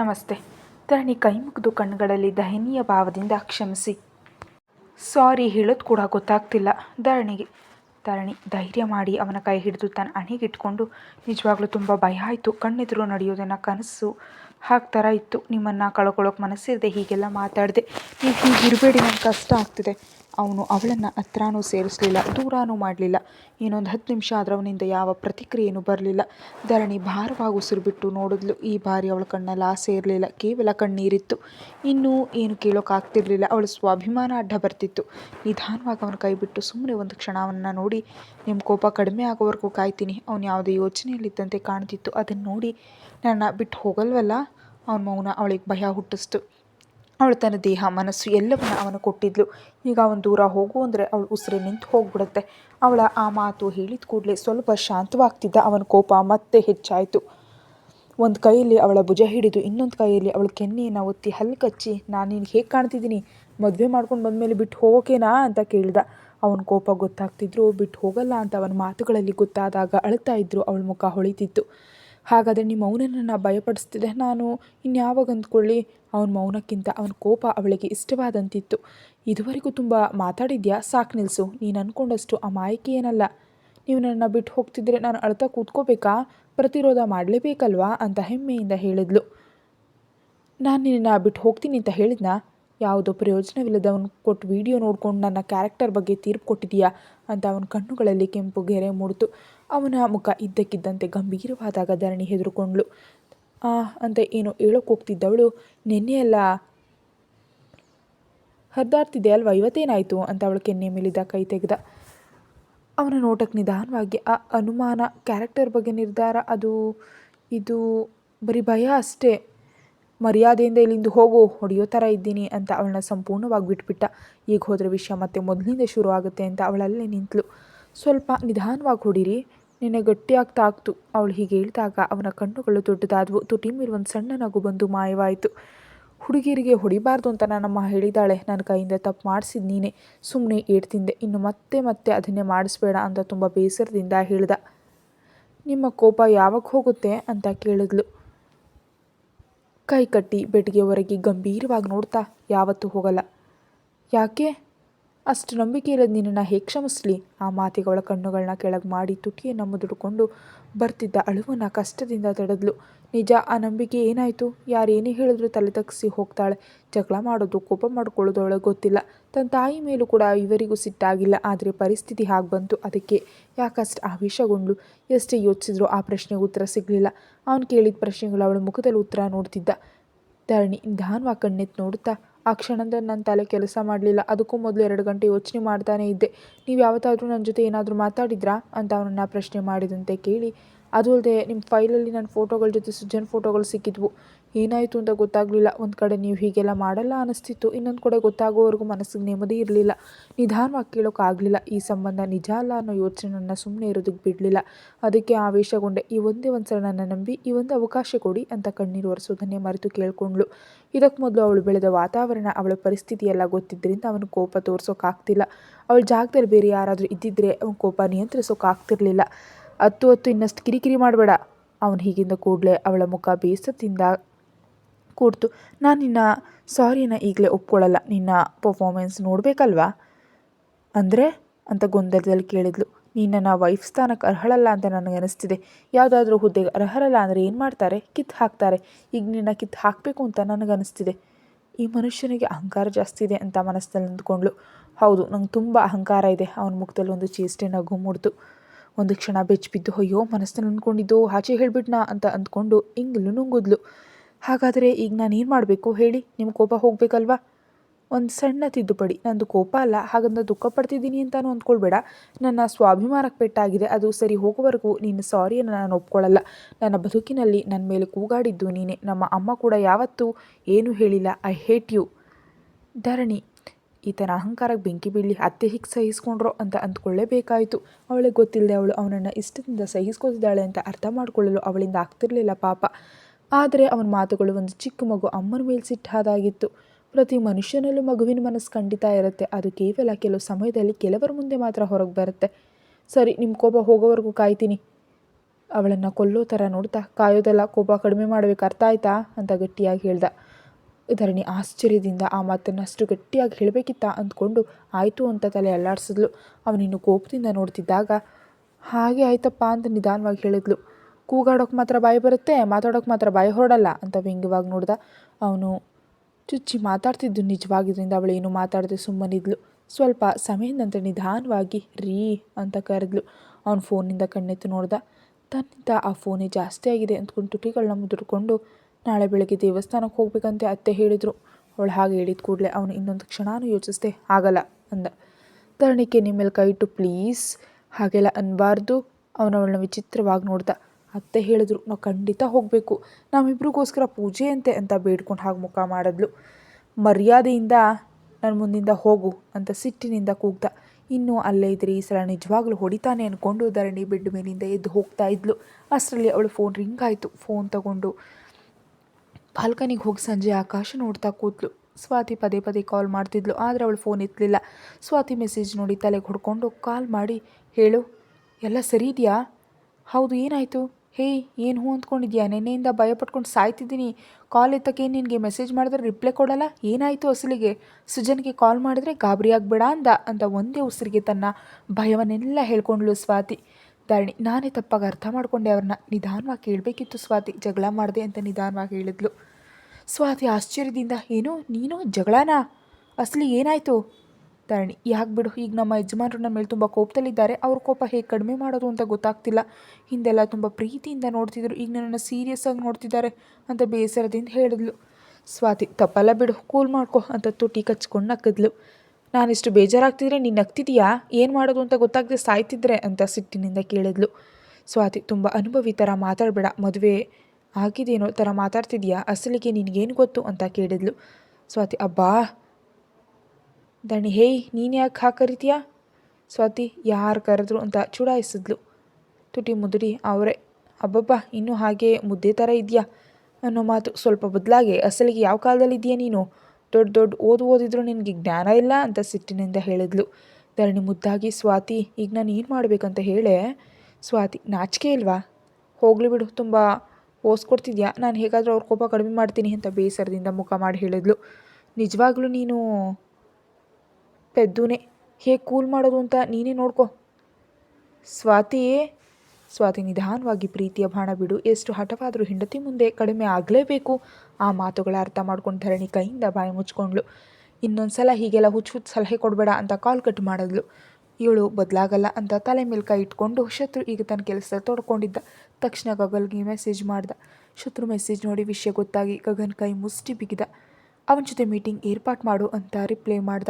ನಮಸ್ತೆ. ತರಣಿ ಕೈ ಮುಗಿದು ಕಣ್ಣುಗಳಲ್ಲಿ ದಯನೀಯ ಭಾವದಿಂದ ಕ್ಷಮಿಸಿ. ಸಾರಿ ಹೇಳೋದು ಕೂಡ ಗೊತ್ತಾಗ್ತಿಲ್ಲ ಧರಣಿಗೆ. ಧರಣಿ ಧೈರ್ಯ ಮಾಡಿ ಅವನ ಕೈ ಹಿಡಿದು ತನ್ನ ಅಣೆಗಿಟ್ಕೊಂಡು, ನಿಜವಾಗ್ಲೂ ತುಂಬ ಭಯ ಆಯಿತು. ಕಣ್ಣೆದುರು ನಡೆಯೋದನ್ನು ಕನಸು ಹಾಗೆ ಥರ ಇತ್ತು. ನಿಮ್ಮನ್ನು ಕಳ್ಕೊಳ್ಳೋಕೆ ಮನಸ್ಸಿರದೆ ಹೀಗೆಲ್ಲ ಮಾತಾಡಿದೆ. ನೀವು ಹೀಗಿರಬೇಡಿ ನನಗೆ ಕಷ್ಟ ಆಗ್ತಿದೆ. ಅವನು ಅವಳನ್ನು ಹತ್ರನೂ ಸೇರಿಸಲಿಲ್ಲ, ದೂರನೂ ಮಾಡಲಿಲ್ಲ. ಇನ್ನೊಂದು ಹತ್ತು ನಿಮಿಷ ಆದರೂ ಅವನಿಂದ ಯಾವ ಪ್ರತಿಕ್ರಿಯೆಯೂ ಬರಲಿಲ್ಲ. ಧರಣಿ ಭಾರವಾಗಿ ಉಸಿರು ಬಿಟ್ಟು ನೋಡಿದ್ಲು, ಈ ಬಾರಿ ಅವಳ ಕಣ್ಣಲ್ಲಿ ಆಸೆ ಇರಲಿಲ್ಲ, ಕೇವಲ ಕಣ್ಣೀರಿತ್ತು. ಇನ್ನೂ ಏನು ಕೇಳೋಕ್ಕಾಗ್ತಿರ್ಲಿಲ್ಲ ಅವಳ ಸ್ವಾಭಿಮಾನ ಅಡ್ಡ ಬರ್ತಿತ್ತು. ನಿಧಾನವಾಗಿ ಅವನ ಕೈ ಬಿಟ್ಟು ಸುಮ್ಮನೆ ಒಂದು ಕ್ಷಣವನ್ನು ನೋಡಿ ನಿಮ್ಮ ಕೋಪ ಕಡಿಮೆ ಆಗೋವರೆಗೂ ಕಾಯ್ತೀನಿ. ಅವನು ಯಾವುದೇ ಯೋಚನೆಯಲ್ಲಿದ್ದಂತೆ ಕಾಣ್ತಿತ್ತು. ಅದನ್ನು ನೋಡಿ ನನ್ನ ಬಿಟ್ಟು ಹೋಗಲ್ವಲ್ಲ? ಅವನ ಮೌನ ಅವಳಿಗೆ ಭಯ ಹುಟ್ಟಿಸ್ತು. ಅವಳು ತನ್ನ ದೇಹ, ಮನಸ್ಸು ಎಲ್ಲವನ್ನು ಅವನು ಕೊಟ್ಟಿದ್ಲು. ಈಗ ಅವನು ದೂರ ಹೋಗು ಅಂದರೆ ಅವಳು ಉಸಿರೆ ನಿಂತು ಹೋಗ್ಬಿಡುತ್ತೆ. ಅವಳ ಆ ಮಾತು ಹೇಳಿದ ಕೂಡಲೇ ಸ್ವಲ್ಪ ಶಾಂತವಾಗ್ತಿದ್ದ ಅವನ ಕೋಪ ಮತ್ತೆ ಹೆಚ್ಚಾಯಿತು. ಒಂದು ಕೈಯಲ್ಲಿ ಅವಳ ಭುಜ ಹಿಡಿದು ಇನ್ನೊಂದು ಕೈಯಲ್ಲಿ ಅವಳ ಕೆನ್ನೆಯನ್ನು ಒತ್ತಿ ಹಲ್ಲು ಕಚ್ಚಿ ನಾನು ನೀನು ಹೇಗೆ ಕಾಣ್ತಿದ್ದೀನಿ? ಮದುವೆ ಮಾಡ್ಕೊಂಡು ಬಂದಮೇಲೆ ಬಿಟ್ಟು ಹೋಗೋಕೇನಾ? ಅಂತ ಕೇಳಿದ. ಅವನ ಕೋಪ ಗೊತ್ತಾಗ್ತಿದ್ರು, ಬಿಟ್ಟು ಹೋಗಲ್ಲ ಅಂತ ಅವನ ಮಾತುಗಳಲ್ಲಿ ಗೊತ್ತಾದಾಗ ಅಳ್ತಾ ಇದ್ರು, ಅವಳ ಮುಖ ಹೊಳಿತಿತ್ತು. ಹಾಗಾದರೆ ನಿಮ್ಮ ಮೌನನನ್ನು ಭಯಪಡಿಸ್ತಿದೆ ನಾನು ಇನ್ಯಾವಾಗ ಅಂದ್ಕೊಳ್ಳಿ ಅವನ ಮೌನಕ್ಕಿಂತ ಅವನ ಕೋಪ ಅವಳಿಗೆ ಇಷ್ಟವಾದಂತಿತ್ತು. ಇದುವರೆಗೂ ತುಂಬ ಮಾತಾಡಿದ್ಯಾ? ಸಾಕು ನಿಲ್ಲಿಸು ನೀನು ಅಂದ್ಕೊಂಡಷ್ಟು ಅಮಾಯಕಿ ಏನಲ್ಲ ನೀವು ನನ್ನ ಬಿಟ್ಟು ಹೋಗ್ತಿದ್ರೆ ನಾನು ಅಳ್ತಾ ಕೂತ್ಕೋಬೇಕಾ? ಪ್ರತಿರೋಧ ಮಾಡಲೇಬೇಕಲ್ವಾ? ಅಂತ ಹೆಮ್ಮೆಯಿಂದ ಹೇಳಿದ್ಲು. ನಾನು ನಿನ್ನ ಬಿಟ್ಟು ಹೋಗ್ತೀನಿ ಅಂತ ಹೇಳಿದ್ನಾ? ಯಾವುದೋ ಪ್ರಯೋಜನವಿಲ್ಲದವನು ಕೊಟ್ಟು ವಿಡಿಯೋ ನೋಡ್ಕೊಂಡು ನನ್ನ ಕ್ಯಾರೆಕ್ಟರ್ ಬಗ್ಗೆ ತೀರ್ಪು ಕೊಟ್ಟಿದೀಯಾ ಅಂತ ಅವನ ಕಣ್ಣುಗಳಲ್ಲಿ ಕೆಂಪು ಗೆರೆ ಮೂಡಿತು. ಅವನ ಮುಖ ಇದ್ದಕ್ಕಿದ್ದಂತೆ ಗಂಭೀರವಾದಾಗ ಧರಣಿ ಹೆದರುಕೊಂಡ್ಳು. ಆ, ಅಂತ ಏನೋ ಹೇಳೋಕೆ ಹೋಗ್ತಿದ್ದವಳು. ನಿನ್ನೆಯೆಲ್ಲ ಹರಿದಾಡ್ತಿದ್ದೆ ಅಲ್ವಾ? ಇವತ್ತೇನಾಯಿತು? ಅಂತ ಅವಳು ಕೆನ್ನೆ ಮೇಲಿದ್ದ ಕೈ ತೆಗೆದ. ಅವನ ನೋಟಕ್ಕೆ ನಿಧಾನವಾಗಿ, ಆ ಅನುಮಾನ, ಕ್ಯಾರೆಕ್ಟರ್ ಬಗ್ಗೆ ನಿರ್ಧಾರ, ಅದು, ಇದು, ಬರೀ ಭಯ ಅಷ್ಟೇ. ಮರ್ಯಾದೆಯಿಂದ ಇಲ್ಲಿಂದ ಹೋಗು, ಹೊಡೆಯೋ ಥರ ಇದ್ದೀನಿ ಅಂತ ಅವಳನ್ನ ಸಂಪೂರ್ಣವಾಗಿ ಬಿಟ್ಬಿಟ್ಟ. ಈಗ ಹೋದರೆ ವಿಷಯ ಮತ್ತೆ ಮೊದಲಿಂದ ಶುರು ಆಗುತ್ತೆ ಅಂತ ಅವಳಲ್ಲೇ ನಿಂತಳು. ಸ್ವಲ್ಪ ನಿಧಾನವಾಗಿ ಹೊಡೀರಿ. ನಿನ್ನೆ ಗಟ್ಟಿಯಾಗಿ ತಾಕ್ತು ಅವಳು ಹೀಗೆ ಹೇಳಿದಾಗ ಅವನ ಕಣ್ಣುಗಳು ದೊಡ್ಡದಾದವು. ತುಟಿ ಮೀರು ಒಂದು ಸಣ್ಣ ನಗು ಬಂದು ಮಾಯವಾಯಿತು. ಹುಡುಗಿಯರಿಗೆ ಹೊಡಿಬಾರ್ದು ಅಂತ ನನ್ನಮ್ಮ ಹೇಳಿದಾಳೆ. ನನ್ನ ಕೈಯಿಂದ ತಪ್ಪು ಮಾಡಿಸಿದ ನೀನೆ. ಸುಮ್ಮನೆ ಏಡ್ತಿಂದೆ. ಇನ್ನು ಮತ್ತೆ ಮತ್ತೆ ಅದನ್ನೇ ಮಾಡಿಸ್ಬೇಡ ಅಂತ ತುಂಬ ಬೇಸರದಿಂದ ಹೇಳ್ದ. ನಿಮ್ಮ ಕೋಪ ಯಾವಾಗ ಹೋಗುತ್ತೆ ಅಂತ ಕೇಳಿದ್ಲು. ಕೈ ಕಟ್ಟಿ ಬೆಟ್ಟಿಗೆ ಹೊರಗೆ ಗಂಭೀರವಾಗಿ ನೋಡ್ತಾ, ಯಾವತ್ತೂ ಹೋಗಲ್ಲ. ಯಾಕೆ? ಅಷ್ಟು ನಂಬಿಕೆ ಇಲ್ಲದ ನಿನ್ನನ್ನು ಹೇಗೆ ಕ್ಷಮಿಸ್ಲಿ? ಆ ಮಾತಿಗೆ ಅವಳ ಕಣ್ಣುಗಳನ್ನ ಕೆಳಗೆ ಮಾಡಿ ತುಟಿಯನ್ನು ಮುದುಡಿಕೊಂಡು ಬರ್ತಿದ್ದ ಅಳುವನ್ನು ಕಷ್ಟದಿಂದ ತಡೆದ್ಲು. ನಿಜ, ಆ ನಂಬಿಕೆ ಏನಾಯಿತು? ಯಾರೇನೇ ಹೇಳಿದ್ರು ತಲೆ ತಗ್ಸಿ ಹೋಗ್ತಾಳೆ. ಜಗಳ ಮಾಡೋದು, ಕೋಪ ಮಾಡ್ಕೊಳ್ಳೋದು ಅವಳಿಗೆ ಗೊತ್ತಿಲ್ಲ. ತನ್ನ ತಾಯಿ ಮೇಲೂ ಕೂಡ ಇವರಿಗೂ ಸಿಟ್ಟಾಗಿಲ್ಲ. ಆದರೆ ಪರಿಸ್ಥಿತಿ ಹಾಗೆ ಬಂತು. ಅದಕ್ಕೆ ಯಾಕಷ್ಟು ಆವೇಶಗೊಂಡ್ಲು? ಎಷ್ಟೇ ಯೋಚಿಸಿದ್ರು ಆ ಪ್ರಶ್ನೆಗೆ ಉತ್ತರ ಸಿಗಲಿಲ್ಲ. ಅವನು ಕೇಳಿದ ಪ್ರಶ್ನೆಗಳು ಅವಳ ಮುಖದಲ್ಲಿ ಉತ್ತರ ನೋಡ್ತಿದ್ದ. ಧರಣಿ ನಿಧಾನವಾಗಿ ಕಣ್ಣೆತ್ತು ನೋಡುತ್ತಾ ಆ ಕ್ಷಣದಲ್ಲಿ ನನ್ನ ತಲೆ ಕೆಲಸ ಮಾಡಲಿಲ್ಲ. ಅದಕ್ಕೂ ಮೊದಲು ಎರಡು ಗಂಟೆ ಯೋಚನೆ ಮಾಡ್ತಾನೇ ಇದ್ದೆ. ನೀವು ಯಾವತ್ತಾದರೂ ನನ್ನ ಜೊತೆ ಏನಾದರೂ ಮಾತಾಡಿದ್ರಾ? ಅಂತ ಅವನನ್ನು ಪ್ರಶ್ನೆ ಮಾಡಿದಂತೆ ಕೇಳಿ. ಅದು ಅಲ್ಲದೆ ನಿಮ್ಮ ಫೈಲಲ್ಲಿ ನನ್ನ ಫೋಟೋಗಳ ಜೊತೆ ಸುಜನ್ ಫೋಟೋಗಳು ಸಿಕ್ಕಿದ್ವು. ಏನಾಯಿತು ಅಂತ ಗೊತ್ತಾಗಲಿಲ್ಲ. ಒಂದು ಕಡೆ ನೀವು ಹೀಗೆಲ್ಲ ಮಾಡಲ್ಲ ಅನ್ನಿಸ್ತಿತ್ತು ಇನ್ನೊಂದು ಕಡೆ ಗೊತ್ತಾಗೋವರೆಗೂ ಮನಸ್ಸಿಗೆ ನೆಮ್ಮದಿ ಇರಲಿಲ್ಲ. ನಿಧಾನವಾಗಿ ಕೇಳೋಕ್ಕಾಗಲಿಲ್ಲ ಈ ಸಂಬಂಧ ನಿಜ ಅಲ್ಲ ಅನ್ನೋ ಯೋಚನೆ ನನ್ನ ಸುಮ್ಮನೆ ಇರೋದಕ್ಕೆ ಬಿಡಲಿಲ್ಲ. ಅದಕ್ಕೆ ಆವೇಶಗೊಂಡೆ. ಈ ಒಂದೇ ಒಂದು ಸಲ ನನ್ನ ನಂಬಿ, ಈ ಒಂದು ಅವಕಾಶ ಕೊಡಿ ಅಂತ ಕಣ್ಣೀರು ಒರೆಸೋದನ್ನೇ ಮರೆತು ಕೇಳಿಕೊಂಡ್ಳು. ಇದಕ್ಕೆ ಮೊದಲು ಅವಳು ಬೆಳೆದ ವಾತಾವರಣ, ಅವಳ ಪರಿಸ್ಥಿತಿ ಎಲ್ಲ ಗೊತ್ತಿದ್ದರಿಂದ ಅವನು ಕೋಪ ತೋರಿಸೋಕ್ಕಾಗ್ತಿಲ್ಲ ಅವಳ ಜಾಗದಲ್ಲಿ ಬೇರೆ ಯಾರಾದರೂ ಇದ್ದಿದ್ದರೆ ಅವನ ಕೋಪ ನಿಯಂತ್ರಿಸೋಕ್ಕಾಗ್ತಿರಲಿಲ್ಲ ಹತ್ತು ಹೊತ್ತು ಇನ್ನಷ್ಟು ಕಿರಿಕಿರಿ ಮಾಡಬೇಡ. ಅವನು ಹೀಗಿಂದ ಕೂಡಲೇ ಅವಳ ಮುಖ ಬೇಸರದಿಂದ ಕೂಡ್ತು, ನಾನು ನಿನ್ನ ಸಾರಿನ ಈಗಲೇ ಒಪ್ಕೊಳ್ಳಲ್ಲ ನಿನ್ನ ಪರ್ಫಾರ್ಮೆನ್ಸ್ ನೋಡಬೇಕಲ್ವಾ? ಅಂದರೆ? ಅಂತ ಗೊಂದಲದಲ್ಲಿ ಕೇಳಿದ್ಲು. ನೀನು ನನ್ನ ವೈಫ್ ಸ್ಥಾನಕ್ಕೆ ಅರ್ಹಳಲ್ಲ ಅಂತ ನನಗೆ ಅನಿಸ್ತಿದೆ ಯಾವುದಾದ್ರೂ ಹುದ್ದೆಗೆ ಅರ್ಹರಲ್ಲ ಅಂದರೆ ಏನು ಮಾಡ್ತಾರೆ? ಕಿತ್ತು ಹಾಕ್ತಾರೆ. ಈಗ ನಿನ್ನ ಕಿತ್ತು ಹಾಕಬೇಕು ಅಂತ ನನಗನ್ನಿಸ್ತಿದೆ. ಈ ಮನುಷ್ಯನಿಗೆ ಅಹಂಕಾರ ಜಾಸ್ತಿ ಇದೆ ಅಂತ ಮನಸ್ಸಲ್ಲಿ ಅಂದ್ಕೊಂಡ್ಳು ಹೌದು, ನಂಗೆ ತುಂಬ ಅಹಂಕಾರ ಇದೆ. ಅವನ ಮುಖದಲ್ಲಿ ಒಂದು ಚೇಷ್ಟೆ ನಗು ಮೂಡ್ತು. ಒಂದು ಕ್ಷಣ ಬೆಚ್ಚಿಬಿದ್ದು ಅಯ್ಯೋ ಮನಸ್ಸಿನಲ್ಲಿ ಅಂದ್ಕೊಂಡಿದ್ದು ಆಚೆ ಹೇಳಿಬಿಟ್ನಾ? ಅಂತ ಅಂದ್ಕೊಂಡು ಹಿಂಗಲು ನುಂಗಿದ್ಲು. ಹಾಗಾದರೆ ಈಗ ನಾನು ಏನು ಮಾಡಬೇಕು ಹೇಳಿ? ನಿಮ್ಮ ಕೋಪ ಹೋಗಬೇಕಲ್ವಾ? ಒಂದು ಸಣ್ಣ ತಿದ್ದುಪಡಿ. ನಂದು ಕೋಪ ಅಲ್ಲ ಹಾಗಂತ ದುಃಖ ಪಡ್ತಿದ್ದೀನಿ ಅಂತಾನು ಅಂದ್ಕೊಳ್ಬೇಡ. ನನ್ನ ಸ್ವಾಭಿಮಾನಕ್ಕೆ ಪೆಟ್ಟಾಗಿದೆ, ಅದು ಸರಿ ಹೋಗೋವರೆಗೂ ನೀನು ಸಾರಿಯನ್ನು ನಾನು ಒಪ್ಕೊಳ್ಳಲ್ಲ ನನ್ನ ಬದುಕಿನಲ್ಲಿ ನನ್ನ ಮೇಲೆ ಕೂಗಾಡಿದ್ದು ನೀನೆ. ನಮ್ಮ ಅಮ್ಮ ಕೂಡ ಯಾವತ್ತೂ ಏನೂ ಹೇಳಿಲ್ಲ ಐ ಹೇಟ್ ಯು ಧರಣಿ, ಈತನ ಅಹಂಕಾರಕ್ಕೆ ಬೆಂಕಿ ಬೀಳಿ ಅತ್ತೆ ಹೀಗೆ ಸಹಿಸ್ಕೊಂಡ್ರೋ ಅಂತ ಅಂದ್ಕೊಳ್ಳೇಬೇಕಾಯಿತು. ಅವಳಿಗೆ ಗೊತ್ತಿಲ್ಲದೆ ಅವಳು ಅವನನ್ನು ಇಷ್ಟದಿಂದ ಸಹಿಸ್ಕೊತಿದ್ದಾಳೆ ಅಂತ ಅರ್ಥ ಮಾಡಿಕೊಳ್ಳಲು ಅವಳಿಂದ ಆಗ್ತಿರಲಿಲ್ಲ ಪಾಪ. ಆದರೆ ಅವನ ಮಾತುಗಳು ಒಂದು ಚಿಕ್ಕ ಮಗು ಅಮ್ಮನ ಮೇಲೆ ಸಿಟ್ಟಾದಾಗಿತ್ತು. ಪ್ರತಿ ಮನುಷ್ಯನಲ್ಲೂ ಮಗುವಿನ ಮನಸ್ಸು ಖಂಡಿತ ಇರುತ್ತೆ. ಅದು ಕೇವಲ ಕೆಲವು ಸಮಯದಲ್ಲಿ ಕೆಲವರ ಮುಂದೆ ಮಾತ್ರ ಹೊರಗೆ ಬರುತ್ತೆ. ಸರಿ ನಿಮ್ಮ ಕೋಪ ಹೋಗೋವರೆಗೂ ಕಾಯ್ತೀನಿ. ಅವಳನ್ನು ಕೊಲ್ಲೋ ಥರ ನೋಡ್ತಾ ಕಾಯೋದೆಲ್ಲ ಕೋಪ ಕಡಿಮೆ ಮಾಡಬೇಕು, ಅರ್ಥ ಆಯ್ತಾ? ಅಂತ ಗಟ್ಟಿಯಾಗಿ ಹೇಳ್ದ. ಧರಣಿ ಆಶ್ಚರ್ಯದಿಂದ ಆ ಮಾತನ್ನು ಅಷ್ಟು ಗಟ್ಟಿಯಾಗಿ ಹೇಳಬೇಕಿತ್ತ ಅಂದ್ಕೊಂಡು ಆಯಿತು ಅಂತ ತಲೆ ಅಲ್ಲಾಡಿಸಿದ್ಲು. ಅವನಿನ್ನು ಕೋಪದಿಂದ ನೋಡ್ತಿದ್ದಾಗ, ಹಾಗೆ ಆಯ್ತಪ್ಪ ಅಂತ ನಿಧಾನವಾಗಿ ಹೇಳಿದ್ಲು. ಕೂಗಾಡೋಕೆ ಮಾತ್ರ ಬಾಯಿ ಬರುತ್ತೆ, ಮಾತಾಡೋಕೆ ಮಾತ್ರ ಬಾಯಿ ಹೊರಡಲ್ಲ ಅಂತ ವ್ಯಂಗ್ಯವಾಗಿ ನೋಡ್ದ. ಅವನು ಚುಚ್ಚಿ ಮಾತಾಡ್ತಿದ್ದು ನಿಜವಾಗಿದ್ದರಿಂದ ಏನು ಮಾತಾಡದೆ ಸುಮ್ಮನಿದ್ಲು. ಸ್ವಲ್ಪ ಸಮಯದ ನಂತರ ನಿಧಾನವಾಗಿ ರೀ ಅಂತ ಕರೆದ್ಲು. ಅವನು ಫೋನಿಂದ ಕಣ್ಣೆತ್ತು ನೋಡ್ದ. ತನ್ನಿಂದ ಆ ಫೋನೇ ಜಾಸ್ತಿ ಆಗಿದೆ ಅಂದ್ಕೊಂಡು ತುಟಿಗಳನ್ನ ಮುದುರ್ಕೊಂಡು ನಾಳೆ ಬೆಳಗ್ಗೆ ದೇವಸ್ಥಾನಕ್ಕೆ ಹೋಗ್ಬೇಕಂತೆ ಅತ್ತೆ ಹೇಳಿದರು. ಅವಳು ಹಾಗೆ ಹೇಳಿದ ಕೂಡಲೇ ಅವನು ಇನ್ನೊಂದು ಕ್ಷಣನೂ ಯೋಚಿಸ್ದೆ ಆಗಲ್ಲ ಅಂದ. ತರಣಿಕೆ ನಿಮ್ಮ ಮೇಲೆ ಕೈ ಇಟ್ಟು, ಪ್ಲೀಸ್. ಹಾಗೆಲ್ಲ ಅನ್ನಬಾರ್ದು ಅವನವಳನ್ನ ವಿಚಿತ್ರವಾಗಿ ನೋಡ್ದ. ಅತ್ತೆ ಹೇಳಿದ್ರು, ನಾವು ಖಂಡಿತ ಹೋಗಬೇಕು. ನಮ್ಮಿಬ್ರಿಗೋಸ್ಕರ ಪೂಜೆ ಅಂತೆ ಅಂತ ಬೇಡ್ಕೊಂಡು ಹಾಗೆ ಮುಖ ಮಾಡಿದ್ಲು. ಮರ್ಯಾದೆಯಿಂದ ನನ್ನ ಮುಂದಿಂದ ಹೋಗು ಅಂತ ಸಿಟ್ಟಿನಿಂದ ಕೂಗ್ದ. ಇನ್ನು ಅಲ್ಲೇ ಇದ್ರೆ, ಈ ಸಲ ನಿಜವಾಗ್ಲೂ ಹೊಡಿತಾನೆ ಅಂದ್ಕೊಂಡು ಧರಣಿ ಬೆಡ್ ಮೇಲಿಂದ ಎದ್ದು ಹೋಗ್ತಾ ಇದ್ಲು. ಅಷ್ಟರಲ್ಲಿ ಅವಳು ಫೋನ್ ರಿಂಗ್ ಆಯಿತು. ಫೋನ್ ತಗೊಂಡು ಬಾಲ್ಕನಿಗೆ ಹೋಗಿ ಸಂಜೆ ಆಕಾಶ ನೋಡ್ತಾ ಕೂತ್ಲು ಸ್ವಾತಿ ಪದೇ ಪದೇ ಕಾಲ್ ಮಾಡ್ತಿದ್ಲು, ಆದರೆ ಅವಳು ಫೋನ್ ಎತ್ತಲಿಲ್ಲ ಸ್ವಾತಿ ಮೆಸೇಜ್ ನೋಡಿ ತಲೆಗೆ ಹೊಡ್ಕೊಂಡು ಕಾಲ್ ಮಾಡಿ, ಹೇಳು, ಎಲ್ಲ ಸರಿ ಇದೆಯಾ? ಹೌದು, ಏನಾಯಿತು? ಹೇಯ್ ಏನು ಹೂ ಅಂದ್ಕೊಂಡಿದ್ಯಾ? ನೆನ್ನೆಯಿಂದ ಭಯಪಟ್ಕೊಂಡು ಸಾಯ್ತಿದ್ದೀನಿ. ಕಾಲ್ ಎತ್ತಕ್ಕೆ ನಿನಗೆ ಮೆಸೇಜ್ ಮಾಡಿದ್ರೆ ರಿಪ್ಲೈ ಕೊಡಲ್ಲ? ಏನಾಯಿತು ಅಸಲಿಗೆ? ಸುಜನ್ಗೆ ಕಾಲ್ ಮಾಡಿದ್ರೆ ಗಾಬರಿ ಆಗಬೇಡ ಅಂದ ಅಂತ ಒಂದೇ ಉಸಿರಿಗೆ ತನ್ನ ಭಯವನ್ನೆಲ್ಲ ಹೇಳ್ಕೊಂಡ್ಳು ಸ್ವಾತಿ. ಧರಣಿ, ನಾನೇ ತಪ್ಪಾಗಿ ಅರ್ಥ ಮಾಡಿಕೊಂಡೆ ಅವ್ರನ್ನ. ನಿಧಾನವಾಗಿ ಕೇಳಬೇಕಿತ್ತು ಸ್ವಾತಿ. ಜಗಳ ಮಾಡಿದೆ ಅಂತ ನಿಧಾನವಾಗಿ ಹೇಳಿದ್ಲು. ಸ್ವಾತಿ ಆಶ್ಚರ್ಯದಿಂದ, ಏನು? ನೀನು ಜಗಳನಾ? ಅಸಲಿ ಏನಾಯಿತು? ಧರಣಿ ಯಾಕೆ ಬಿಡು, ಈಗ ನಮ್ಮ ಯಜಮಾನರು ನಮ್ಮ ಮೇಲೆ ತುಂಬ ಕೋಪದಲ್ಲಿದ್ದಾರೆ, ಅವ್ರ ಕೋಪ ಹೇಗೆ ಕಡಿಮೆ ಮಾಡೋದು ಅಂತ ಗೊತ್ತಾಗ್ತಿಲ್ಲ. ಹಿಂದೆಲ್ಲ ತುಂಬ ಪ್ರೀತಿಯಿಂದ ನೋಡ್ತಿದ್ರು, ಈಗ ನನ್ನನ್ನು ಸೀರಿಯಸ್ ಆಗಿ ನೋಡ್ತಿದ್ದಾರೆ ಅಂತ ಬೇಸರದಿಂದ ಹೇಳಿದ್ಲು. ಸ್ವಾತಿ, ತಪ್ಪಲ್ಲ ಬಿಡು, ಕೂಲ್ ಮಾಡ್ಕೊ ಅಂತ ತುಟಿ ಕಚ್ಕೊಂಡು ನಕ್ಕಿದ್ಲು. ನಾನಿಷ್ಟು ಬೇಜಾರಾಗ್ತಿದ್ರೆ ನೀನು ನಗ್ತಿದೀಯಾ? ಏನು ಮಾಡೋದು ಅಂತ ಗೊತ್ತಾಗದೆ ಸಾಯ್ತಿದ್ರೆ ಅಂತ ಸಿಟ್ಟಿನಿಂದ ಕೇಳಿದ್ಲು. ಸ್ವಾತಿ, ತುಂಬ ಅನುಭವಿ ಥರ ಮಾತಾಡಬೇಡ, ಮದುವೆ ಆಗಿದೇನೋ ಥರ ಮಾತಾಡ್ತಿದ್ಯಾ? ಅಸಲಿಗೆ ನಿನಗೇನು ಗೊತ್ತು ಅಂತ ಕೇಳಿದ್ಲು. ಸ್ವಾತಿ, ಅಬ್ಬಾ ದಣಿ, ಹೇಯ್, ನೀನು ಯಾಕೆ ಹಾಕರಿತೀಯಾ ಸ್ವಾತಿ, ಯಾರು ಕರೆದ್ರು ಅಂತ ಚುಡಾಯಿಸಿದ್ಲು. ತುಟಿ ಮುದುಡಿ, ಅವರೇ, ಅಬ್ಬಬ್ಬ, ಇನ್ನೂ ಹಾಗೆ ಮುದ್ದೆ ಥರ ಇದೆಯಾ? ಅನ್ನೋ ಮಾತು ಸ್ವಲ್ಪ ಬದಲಾಗಿ, ಅಸಲಿಗೆ ಯಾವ ಕಾಲದಲ್ಲಿ ಇದೆಯಾ ನೀನು? ದೊಡ್ಡ ದೊಡ್ಡ ಓದು ಓದಿದ್ರು ನಿನಗೆ ಜ್ಞಾನ ಇಲ್ಲ? ಅಂತ ಸಿಟ್ಟಿನಿಂದ ಹೇಳಿದ್ಲು. ಧರಣಿ ಮುದ್ದಾಗಿ, ಸ್ವಾತಿ, ಈಗ ನಾನು ಏನು ಮಾಡಬೇಕಂತ ಹೇಳೇ? ಸ್ವಾತಿ, ನಾಚಿಕೆ ಇಲ್ವಾ? ಹೋಗ್ಲಿ ಬಿಡು, ತುಂಬ ಓಸ್ಕೊಡ್ತಿದ್ಯಾ ನಾನು ಹೇಗಾದರೂ ಅವ್ರ ಕೋಪ ಕಡಿಮೆ ಮಾಡ್ತೀನಿ ಅಂತ ಬೇಸರದಿಂದ ಮುಖ ಮಾಡಿ ಹೇಳಿದ್ಲು. ನಿಜವಾಗ್ಲೂ ನೀನು ಪೆದ್ದುನೇ. ಹೇಗೆ ಕೂಲ್ ಮಾಡೋದು ಅಂತ ನೀನೇ ನೋಡ್ಕೊ. ಸ್ವಾತಿ ಸ್ವಾತಿ ನಿಧಾನವಾಗಿ ಪ್ರೀತಿಯ ಬಾಣ ಬಿಡು. ಎಷ್ಟು ಹಠವಾದರೂ ಹೆಂಡತಿ ಮುಂದೆ ಕಡಿಮೆ ಆಗಲೇಬೇಕು. ಆ ಮಾತುಗಳ ಅರ್ಥ ಮಾಡ್ಕೊಂಡು ಧರಣಿ ಕೈಯಿಂದ ಬಾಯಿ ಮುಚ್ಕೊಂಡ್ಳು. ಇನ್ನೊಂದು ಸಲ ಹೀಗೆಲ್ಲ ಹುಚ್ಚು ಹುಚ್ಚು ಸಲಹೆ ಕೊಡಬೇಡ ಅಂತ ಕಾಲ್ ಕಟ್ ಮಾಡಿದ್ಲು ಇವಳು ಬದಲಾಗಲ್ಲ ಅಂತ ತಲೆ ಮೇಲೆ ಕೈ ಇಟ್ಕೊಂಡು ಶತ್ರು ಈಗ ತನ್ನ ಕೆಲಸ ತೊಡ್ಕೊಂಡಿದ್ದ. ತಕ್ಷಣ ಗಗಲ್ಗೆ ಮೆಸೇಜ್ ಮಾಡ್ದ. ಶತ್ರು ಮೆಸೇಜ್ ನೋಡಿ ವಿಷಯ ಗೊತ್ತಾಗಿ ಗಗನ್ ಕೈ ಮುಷ್ಟಿ ಬಿಗಿದ. ಅವನ ಜೊತೆ ಮೀಟಿಂಗ್ ಏರ್ಪಾಟ್ ಮಾಡು ಅಂತ ರಿಪ್ಲೈ ಮಾಡ್ದ.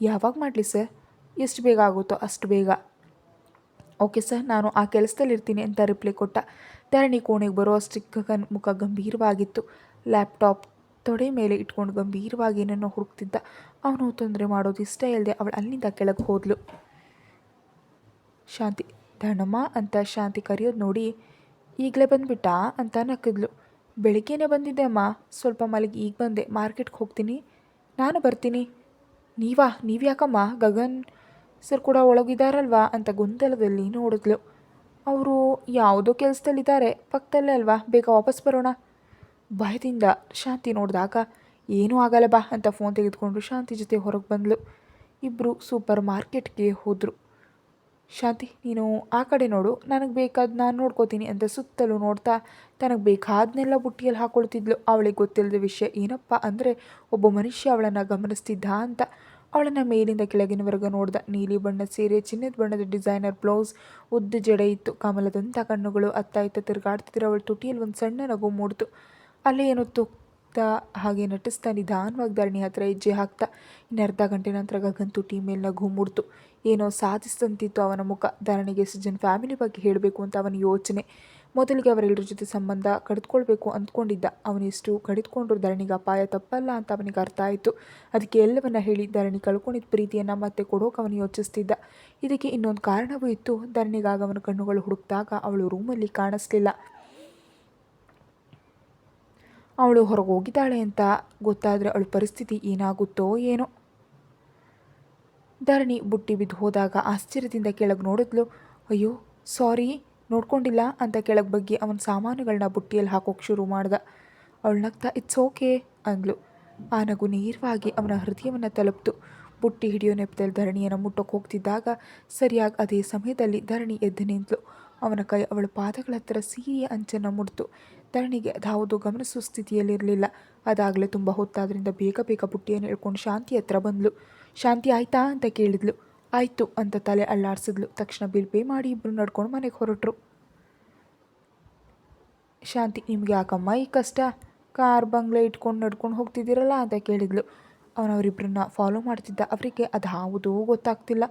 ಯಾವಾಗ ಮಾಡಲಿ ಸರ್? ಎಷ್ಟು ಬೇಗ ಆಗುತ್ತೋ ಅಷ್ಟು ಬೇಗ. ಓಕೆ ಸರ್, ನಾನು ಆ ಕೆಲಸದಲ್ಲಿ ಇರ್ತೀನಿ ಅಂತ ರಿಪ್ಲೈ ಕೊಟ್ಟ. ತರಣಿ ಕೋಣೆಗೆ ಬರೋ ಗಗನ್ ಮುಖ ಗಂಭೀರವಾಗಿತ್ತು. ಲ್ಯಾಪ್ಟಾಪ್ ತೊಡೆ ಮೇಲೆ ಇಟ್ಕೊಂಡು ಗಂಭೀರವಾಗಿ ಏನನ್ನೋ ಹುಡುಕ್ತಿದ್ದ. ಅವನು ತೊಂದರೆ ಮಾಡೋದು ಇಷ್ಟ ಇಲ್ಲದೆ ಅವಳು ಅಲ್ಲಿಂದ ಕೆಳಗೆ ಹೋದ್ಲು. ಶಾಂತಿ ಧನಮ್ಮ ಅಂತ ಶಾಂತಿ ಕರೆಯೋದು ನೋಡಿ ಈಗಲೇ ಬಂದುಬಿಟ್ಟಾ ಅಂತ ನಕ್ಕಿದ್ಲು. ಬೆಳಿಗ್ಗೆನೇ ಬಂದಿದ್ದೆ ಅಮ್ಮ. ಸ್ವಲ್ಪ ಮಲಗಿ, ಈಗ ಬಂದೆ. ಮಾರ್ಕೆಟ್ಗೆ ಹೋಗ್ತೀನಿ. ನಾನು ಬರ್ತೀನಿ. ನೀವಾ ನೀವು ಯಾಕಮ್ಮ ಗಗನ್ ಸರ್ ಕೂಡ ಒಳಗಿದಾರಲ್ವಾ ಅಂತ ಗೊಂದಲದಲ್ಲಿ ನೋಡಿದ್ಲು. ಅವರು ಯಾವುದೋ ಕೆಲಸದಲ್ಲಿದ್ದಾರೆ, ಪಕ್ಕದಲ್ಲೇ ಅಲ್ವಾ? ಬೇಗ ವಾಪಸ್ ಬರೋಣ. ಭಯದಿಂದ ಶಾಂತಿ ನೋಡಿದಾಗ, ಏನೂ ಆಗಲ್ಲ ಬಾ ಅಂತ ಫೋನ್ ತೆಗೆದುಕೊಂಡು ಶಾಂತಿ ಜೊತೆ ಹೊರಗೆ ಬಂದಳು ಇಬ್ಬರು ಸೂಪರ್ ಮಾರ್ಕೆಟ್ಗೆ ಹೋದರು. ಶಾಂತಿ, ನೀನು ಆ ಕಡೆ ನೋಡು. ನನಗೆ ಬೇಕಾದ ನಾನು ನೋಡ್ಕೋತೀನಿ ಅಂತ ಸುತ್ತಲೂ ನೋಡ್ತಾ ತನಗೆ ಬೇಕಾದನ್ನೆಲ್ಲ ಬುಟ್ಟಿಯಲ್ಲಿ ಹಾಕೊಳ್ತಿದ್ಲು. ಅವಳಿಗೆ ಗೊತ್ತಿಲ್ಲದ ವಿಷಯ ಏನಪ್ಪ ಅಂದರೆ ಒಬ್ಬ ಮನುಷ್ಯ ಅವಳನ್ನು ಗಮನಿಸ್ತಿದ್ದ ಅಂತ. ಅವಳನ್ನು ಮೇಲಿಂದ ಕೆಳಗಿನವರೆಗೂ ನೋಡ್ದ. ನೀಲಿ ಬಣ್ಣದ ಸೀರೆ, ಚಿನ್ನದ ಬಣ್ಣದ ಡಿಸೈನರ್, ಬ್ಲೌಸ್, ಉದ್ದ ಜಡೆ ಇತ್ತು. ಕಮಲದಂಥ ಕಣ್ಣುಗಳು ಅತ್ತ ಇತ್ತ ತಿರುಗಾಡ್ತಿದ್ರೆ. ಅವಳ ತುಟಿಯಲ್ಲಿ ಒಂದು ಸಣ್ಣ ನಗು ಮೂಡ್ತು. ಅಲ್ಲೇ ಏನೋ ತುಕ್ತಾ ಹಾಗೆ ನಟಿಸ್ತಾ ನಿಧಾನವಾಗಿ ಧರಣಿ ಹತ್ರ ಹೆಜ್ಜೆ ಹಾಕ್ತಾ ಇನ್ನು ಅರ್ಧ ಗಂಟೆ ನಂತರ ಗಗನ್ ತುಟಿ ಮೇಲೆ ನಗು ಮೂಡ್ತು. ಏನೋ ಸಾಧಿಸಿದಂತಿತ್ತು ಅವನ ಮುಖ. ಧರಣಿಗೆ ಸುಜನ್ ಫ್ಯಾಮಿಲಿ ಬಗ್ಗೆ ಹೇಳಬೇಕು ಅಂತ ಅವನ ಯೋಚನೆ. ಮೊದಲಿಗೆ ಅವರೆಲ್ಲರ ಜೊತೆ ಸಂಬಂಧ ಕಡಿದುಕೊಳ್ಬೇಕು ಅಂದ್ಕೊಂಡಿದ್ದ. ಅವನಿಷ್ಟು ಕಡಿದುಕೊಂಡ್ರು ಧರಣಿಗೆ ಅಪಾಯ ತಪ್ಪಲ್ಲ ಅಂತ ಅವನಿಗೆ ಅರ್ಥ ಆಯಿತು. ಅದಕ್ಕೆ ಎಲ್ಲವನ್ನ ಹೇಳಿ ಧರಣಿ ಕಳ್ಕೊಂಡಿದ್ದ ಪ್ರೀತಿಯನ್ನು ಮತ್ತೆ ಕೊಡೋಕೆ ಅವನು ಯೋಚಿಸ್ತಿದ್ದ. ಇದಕ್ಕೆ ಇನ್ನೊಂದು ಕಾರಣವೂ ಇತ್ತು. ಧರಣಿಗಾಗ ಅವನ ಕಣ್ಣುಗಳು ಹುಡುಕಿದಾಗ ಅವಳು ರೂಮಲ್ಲಿ ಕಾಣಿಸ್ಲಿಲ್ಲ. ಅವಳು ಹೊರಗೆ ಹೋಗಿದ್ದಾಳೆ ಅಂತ ಗೊತ್ತಾದರೆ ಅವಳ ಪರಿಸ್ಥಿತಿ ಏನಾಗುತ್ತೋ ಏನೋ. ಧರಣಿ ಬುಟ್ಟಿ ಬಿದ್ದು ಹೋದಾಗ ಆಶ್ಚರ್ಯದಿಂದ ಕೆಳಗೆ ನೋಡಿದ್ಲು, ಅಯ್ಯೋ, ಸಾರಿ, ನೋಡ್ಕೊಂಡಿಲ್ಲ ಅಂತ ಕೆಳಗೆ ಬಗ್ಗಿ ಅವನ ಸಾಮಾನುಗಳನ್ನ ಬುಟ್ಟಿಯಲ್ಲಿ ಹಾಕೋಕೆ ಶುರು ಮಾಡ್ದ. ಅವಳು ನಗ್ತಾ ಇಟ್ಸ್ ಓಕೆ ಅಂದ್ಲು. ಆ ನಗು ನೇರವಾಗಿ ಅವನ ಹೃದಯವನ್ನು ತಲುಪ್ತು. ಬುಟ್ಟಿ ಹಿಡಿಯೋ ನೆಪದಲ್ಲಿ ಧರಣಿಯನ್ನು ಮುಟ್ಟೋಕೆ ಹೋಗ್ತಿದ್ದಾಗ ಸರಿಯಾಗಿ ಅದೇ ಸಮಯದಲ್ಲಿ ಧರಣಿ ಎದ್ದು ನಿಂತಳು ಅವನ ಕೈ ಅವಳ ಪಾದಗಳ ಹತ್ತಿರ ಸೀರೆಯ ಅಂಚನ್ನು ಮುಡ್ತು. ಧರಣಿಗೆ ಅದಾವುದು ಗಮನಿಸುವ ಸ್ಥಿತಿಯಲ್ಲಿರಲಿಲ್ಲ ಅದಾಗಲೇ ತುಂಬ ಹೊತ್ತಾದ್ರಿಂದ ಬೇಗ ಬೇಗ ಬುಟ್ಟಿಯನ್ನು ಹಿಡ್ಕೊಂಡು ಶಾಂತಿ ಹತ್ರ ಬಂದ್ಲು. ಶಾಂತಿ ಆಯ್ತಾ? ಅಂತ ಕೇಳಿದ್ಲು. ಆಯಿತು, ಅಂತ ತಲೆ ಅಲ್ಲಾಡಿಸಿದ್ಲು. ತಕ್ಷಣ ಬಿಲ್ ಪೇ ಮಾಡಿ ಇಬ್ಬರು ನಡ್ಕೊಂಡು ಮನೆಗೆ ಹೊರಟರು. ಶಾಂತಿ, ನಿಮಗೆ ಯಾಕಮ್ಮ ಈ ಕಷ್ಟ? ಕಾರ್ ಬಂಗ್ಲೆ ಇಟ್ಕೊಂಡು ನಡ್ಕೊಂಡು ಹೋಗ್ತಿದ್ದೀರಲ್ಲ? ಅಂತ ಕೇಳಿದ್ಲು. ಅವನು ಅವರಿಬ್ಬರನ್ನ ಫಾಲೋ ಮಾಡ್ತಿದ್ದ ಅವರಿಗೆ ಅದು ಯಾವುದೂ ಗೊತ್ತಾಗ್ತಿಲ್ಲ.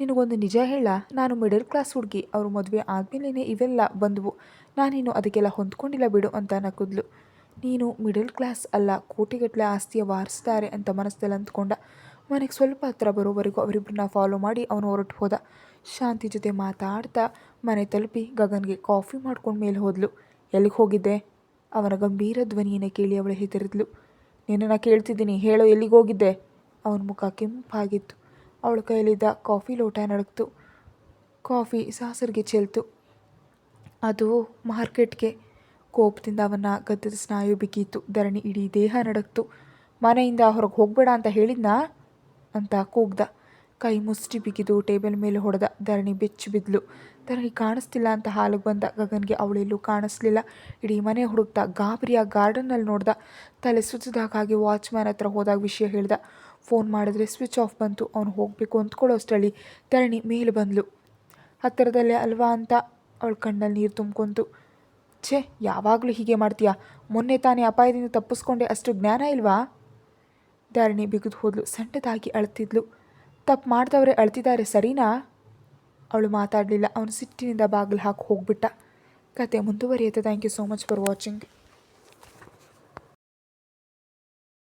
ನಿನಗೊಂದು ನಿಜ ಹೇಳ. ನಾನು ಮಿಡಲ್ ಕ್ಲಾಸ್ ಹುಡುಗಿ. ಅವರು ಮದುವೆ ಆದಮೇಲೆ ಇವೆಲ್ಲ ಬಂದವು. ನಾನಿನ್ನು ಅದಕ್ಕೆಲ್ಲ ಹೊಂದ್ಕೊಂಡಿಲ್ಲ ಬಿಡು, ಅಂತ ನಕ್ಕಿದ್ಲು ನೀನು ಮಿಡಲ್ ಕ್ಲಾಸ್ ಅಲ್ಲ ಕೋಟಿಗಟ್ಟಲೆ ಆಸ್ತಿಯ ವಾರಿಸ್ತಾರೆ, ಅಂತ ಮನಸ್ಸಲ್ಲಿ ಅಂದ್ಕೊಂಡ. ಮನೆಗೆ ಸ್ವಲ್ಪ ಹತ್ರ ಬರೋವರೆಗೂ ಅವರಿಬ್ಬರನ್ನ ಫಾಲೋ ಮಾಡಿ ಅವನು ಹೊರಟು ಹೋದ. ಶಾಂತಿ ಜೊತೆ ಮಾತಾಡ್ತಾ ಮನೆ ತಲುಪಿ ಗಗನ್ಗೆ ಕಾಫಿ ಮಾಡ್ಕೊಂಡು ಮೇಲೆ ಹೋದ್ಲು. ಎಲ್ಲಿಗೆ ಹೋಗಿದ್ದೆ? ಅವನ ಗಂಭೀರ ಧ್ವನಿಯನ್ನು ಕೇಳಿ ಅವಳು ಹೆದರಿದ್ಲು. ನಿನ್ನನ್ನು ಕೇಳ್ತಿದ್ದೀನಿ. ಹೇಳೋ, ಎಲ್ಲಿಗೆ ಹೋಗಿದ್ದೆ? ಅವನ ಮುಖ ಕೆಂಪಾಗಿತ್ತು. ಅವಳ ಕೈಯಲ್ಲಿದ್ದ ಕಾಫಿ ಲೋಟ ನಡಕ್ತು ಕಾಫಿ ಸಾಸರಿಗೆ ಚೆಲ್ತು. ಅದು ಮಾರ್ಕೆಟ್ಗೆ. ಕೋಪದಿಂದ ಅವನ ಗದ್ದದ ಸ್ನಾಯು ಬಿಗಿಯಿತು. ಧರಣಿ ಇಡೀ ದೇಹ ನಡಕ್ತು ಮನೆಯಿಂದ ಹೊರಗೆ ಹೋಗಬೇಡ ಅಂತ ಹೇಳಿದ್ನಾ? ಅಂತ ಕೂಗ್ದ. ಕೈ ಮುಷ್ಟಿ ಬಿಗಿದು ಟೇಬಲ್ ಮೇಲೆ ಹೊಡೆದ ಧರಣಿ ಬೆಚ್ಚಿ ಬಿದ್ಲು. ಧರಣಿ ಕಾಣಿಸ್ತಿಲ್ಲ ಅಂತ ಹಾಲಿಗೆ ಬಂದ ಗಗನ್ಗೆ ಅವಳೆಲ್ಲೂ ಕಾಣಿಸ್ಲಿಲ್ಲ. ಇಡೀ ಮನೆ ಹುಡುಕ್ತಾ ಗಾಬರಿಯ ಗಾರ್ಡನ್ನಲ್ಲಿ ನೋಡ್ದ. ತಲೆ ಸುತ್ತಿದಾಗ ಹಾಗೆ ವಾಚ್ಮ್ಯಾನ್ ಹತ್ರ ಹೋದಾಗ ವಿಷಯ ಹೇಳ್ದ. ಫೋನ್ ಮಾಡಿದ್ರೆ ಸ್ವಿಚ್ ಆಫ್ ಬಂತು. ಅವನು ಹೋಗಬೇಕು ಅಂದ್ಕೊಳ್ಳೋಷ್ಟರಲ್ಲಿ ಧರಣಿ ಮೇಲೆ ಬಂದ್ಲು. ಹತ್ತಿರದಲ್ಲೇ ಅಲ್ವಾ ಅಂತ ಅವಳ ಕಣ್ಣಲ್ಲಿ ನೀರು ತುಂಬ್ಕೊಂತು. ಛೇ, ಯಾವಾಗಲೂ ಹೀಗೆ ಮಾಡ್ತೀಯಾ? ಮೊನ್ನೆ ತಾನೇ ಅಪಾಯದಿಂದ ತಪ್ಪಿಸ್ಕೊಂಡೆ ಅಷ್ಟು ಜ್ಞಾನ ಇಲ್ವಾ? ಧಾರಣಿ ಬಿಗಿದು ಹೋದ್ಲು. ಸಂಟದಾಗಿ ಅಳ್ತಿದ್ಲು. ತಪ್ಪು ಮಾಡ್ದವ್ರೆ ಅಳ್ತಿದ್ದಾರೆ ಸರಿನಾ? ಅವಳು ಮಾತಾಡಲಿಲ್ಲ. ಅವನು ಸಿಟ್ಟಿನಿಂದ ಬಾಗಿಲು ಹಾಕಿ ಹೋಗ್ಬಿಟ್ಟ. ಕತೆ ಮುಂದುವರಿಯುತ್ತೆ. Thank you so much for watching